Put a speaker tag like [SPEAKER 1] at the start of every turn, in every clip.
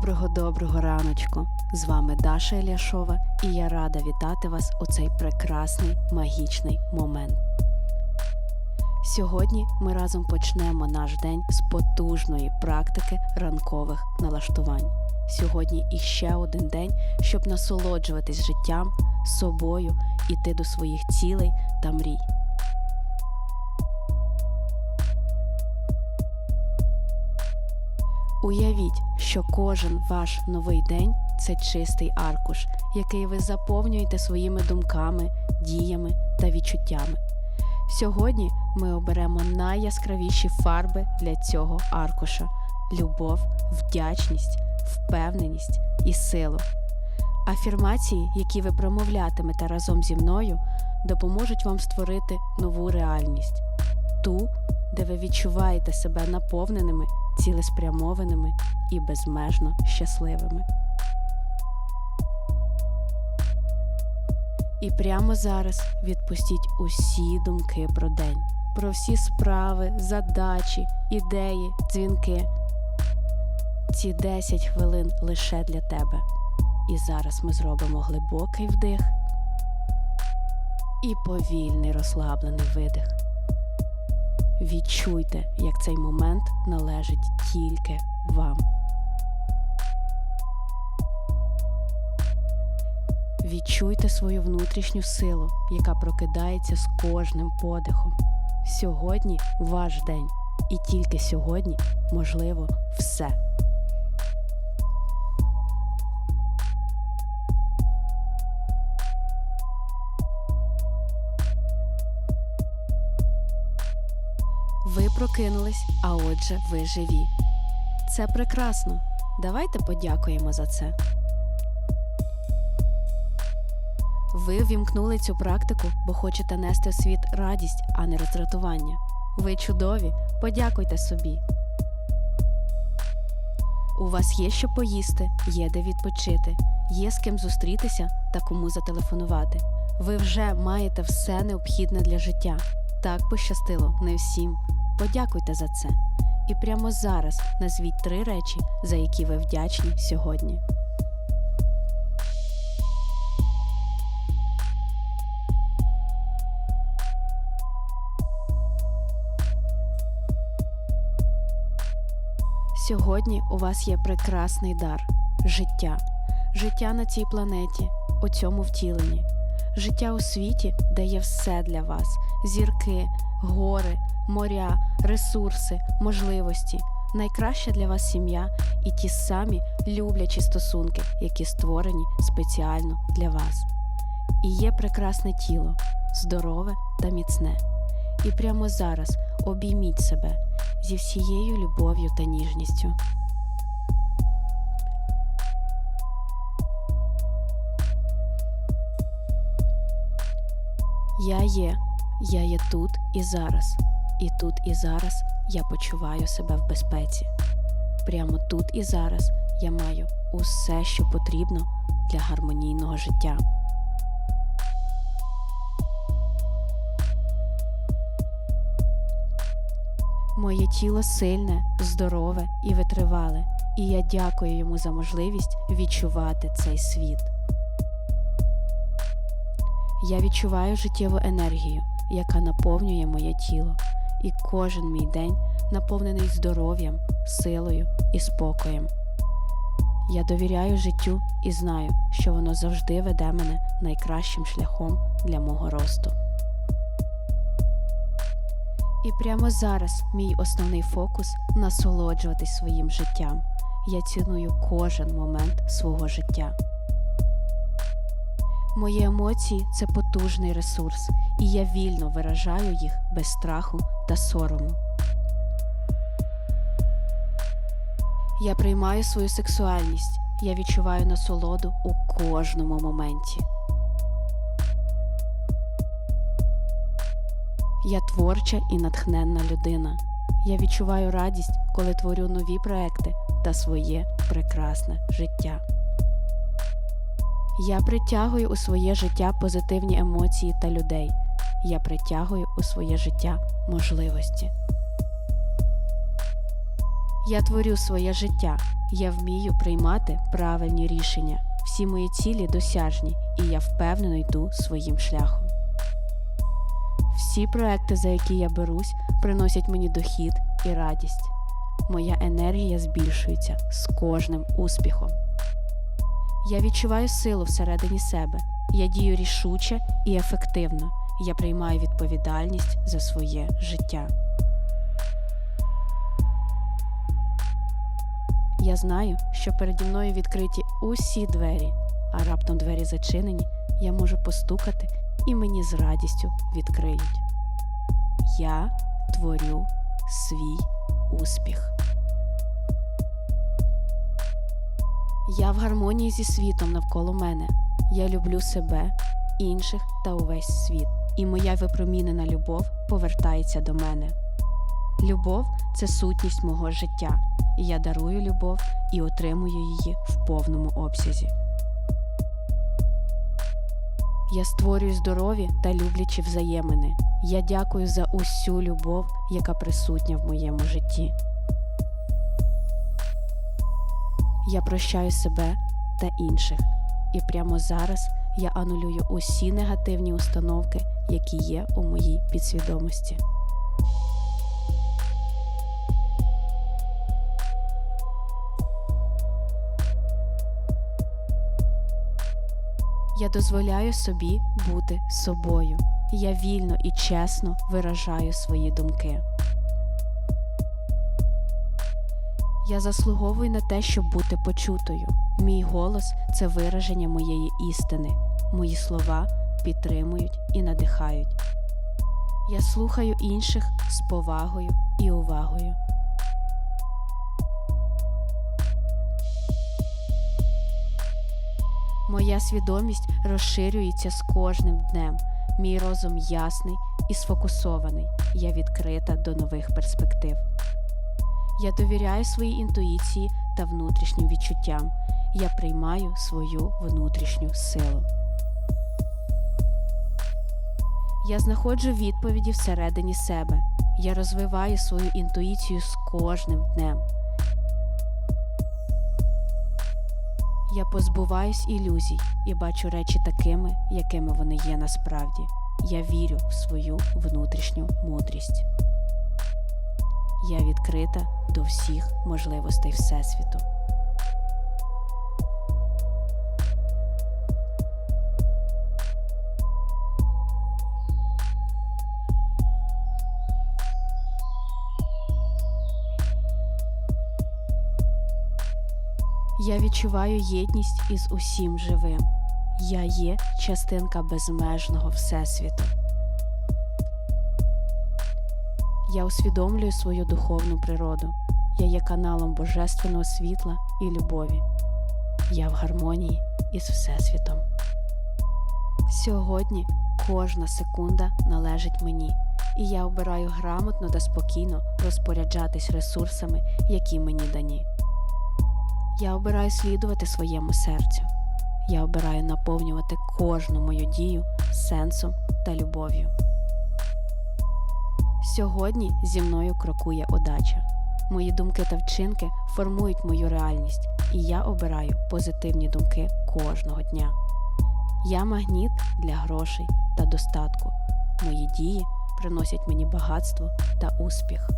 [SPEAKER 1] Доброго доброго раночку! З вами Даша Ільяшова і я рада вітати вас у цей прекрасний магічний момент. Сьогодні ми разом почнемо наш день з потужної практики ранкових налаштувань. Сьогодні іще один день, щоб насолоджуватись життям, собою, іти до своїх цілей та мрій. Уявіть, що кожен ваш новий день це чистий аркуш, який ви заповнюєте своїми думками, діями та відчуттями. Сьогодні ми оберемо найяскравіші фарби для цього аркуша: любов, вдячність, впевненість і силу. Афірмації, які ви промовлятимете разом зі мною, допоможуть вам створити нову реальність, ту, де ви відчуваєте себе наповненими, цілеспрямованими і безмежно щасливими. І прямо зараз відпустіть усі думки про день, про всі справи, задачі, ідеї, дзвінки. Ці 10 хвилин лише для тебе. І зараз ми зробимо глибокий вдих і повільний розслаблений видих. Відчуйте, як цей момент належить тільки вам. Відчуйте свою внутрішню силу, яка прокидається з кожним подихом. Сьогодні ваш день, і тільки сьогодні можливо все. Прокинулись, а отже, ви живі. Це прекрасно. Давайте подякуємо за це. Ви ввімкнули цю практику, бо хочете нести в світ радість, а не роздратування. Ви чудові, подякуйте собі. У вас є що поїсти, є де відпочити, є з ким зустрітися та кому зателефонувати. Ви вже маєте все необхідне для життя. Так пощастило не всім. Подякуйте за це. І прямо зараз назвіть три речі, за які ви вдячні сьогодні. Сьогодні у вас є прекрасний дар життя, життя на цій планеті, у цьому втіленні, життя у світі, де є все для вас: зірки, гори, моря, ресурси, можливості, найкраща для вас сім'я і ті самі люблячі стосунки, які створені спеціально для вас. І є прекрасне тіло, здорове та міцне. І прямо зараз обійміть себе зі всією любов'ю та ніжністю. Я є, я є тут і зараз, і тут і зараз я почуваю себе в безпеці. Прямо тут і зараз я маю усе, що потрібно для гармонійного життя. Моє тіло сильне, здорове і витривале, і я дякую йому за можливість відчувати цей світ. Я відчуваю життєву енергію, яка наповнює моє тіло, і кожен мій день наповнений здоров'ям, силою і спокоєм. Я довіряю життю і знаю, що воно завжди веде мене найкращим шляхом для мого росту. І прямо зараз мій основний фокус насолоджуватись своїм життям. Я ціную кожен момент свого життя. Мої емоції це потужний ресурс, і я вільно виражаю їх без страху та сорому. Я приймаю свою сексуальність, я відчуваю насолоду у кожному моменті. Я творча і натхненна людина. Я відчуваю радість, коли творю нові проекти та своє прекрасне життя. Я притягую у своє життя позитивні емоції та людей. Я притягую у своє життя можливості. Я творю своє життя. Я вмію приймати правильні рішення. Всі мої цілі досяжні, і я впевнено йду своїм шляхом. Всі проекти, за які я берусь, приносять мені дохід і радість. Моя енергія збільшується з кожним успіхом. Я відчуваю силу всередині себе. Я дію рішуче і ефективно. Я приймаю відповідальність за своє життя. Я знаю, що переді мною відкриті усі двері, а раптом двері зачинені, я можу постукати і мені з радістю відкриють. Я творю свій успіх. Я в гармонії зі світом навколо мене. Я люблю себе, інших та увесь світ. І моя випромінена любов повертається до мене. Любов це сутність мого життя, і я дарую любов і отримую її в повному обсязі. Я створюю здорові та люблячі взаємини. Я дякую за усю любов, яка присутня в моєму житті. Я прощаю себе та інших, і прямо зараз я анулюю усі негативні установки, які є у моїй підсвідомості. Я дозволяю собі бути собою. Я вільно і чесно виражаю свої думки. Я заслуговую на те, щоб бути почутою. Мій голос це вираження моєї істини. Мої слова підтримують і надихають. Я слухаю інших з повагою і увагою. Моя свідомість розширюється з кожним днем. Мій розум ясний і сфокусований. Я відкрита до нових перспектив. Я довіряю своїй інтуїції та внутрішнім відчуттям. Я приймаю свою внутрішню силу. Я знаходжу відповіді всередині себе. Я розвиваю свою інтуїцію з кожним днем. Я позбуваюсь ілюзій і бачу речі такими, якими вони є насправді. Я вірю в свою внутрішню мудрість. Я відкрита до всіх можливостей Всесвіту. Я відчуваю єдність із усім живим. Я є частинка безмежного Всесвіту. Я усвідомлюю свою духовну природу. Я є каналом божественного світла і любові. Я в гармонії із Всесвітом. Сьогодні кожна секунда належить мені, і я обираю грамотно та спокійно розпоряджатись ресурсами, які мені дані. Я обираю слідувати своєму серцю. Я обираю наповнювати кожну мою дію сенсом та любов'ю. Сьогодні зі мною крокує удача. Мої думки та вчинки формують мою реальність, і я обираю позитивні думки кожного дня. Я магніт для грошей та достатку. Мої дії приносять мені багатство та успіх.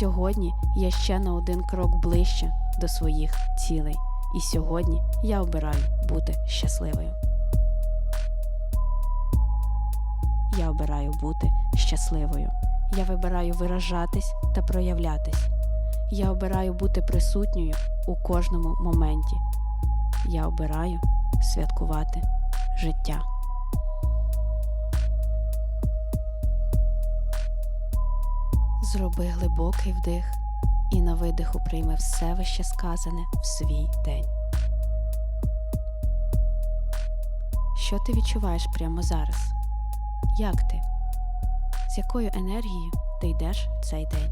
[SPEAKER 1] Сьогодні я ще на один крок ближче до своїх цілей, і сьогодні я обираю бути щасливою. Я обираю бути щасливою. Я вибираю виражатись та проявлятись. Я обираю бути присутньою у кожному моменті. Я обираю святкувати життя. Зроби глибокий вдих і на видиху прийми все вище сказане в свій день. Що ти відчуваєш прямо зараз? Як ти? З якою енергією ти йдеш в цей день?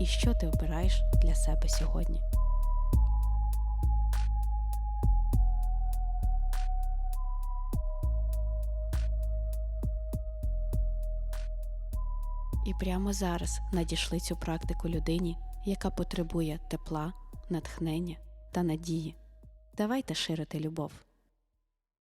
[SPEAKER 1] І що ти обираєш для себе сьогодні? і прямо зараз надішли цю практику людині, яка потребує тепла, натхнення та надії. Давайте ширити любов.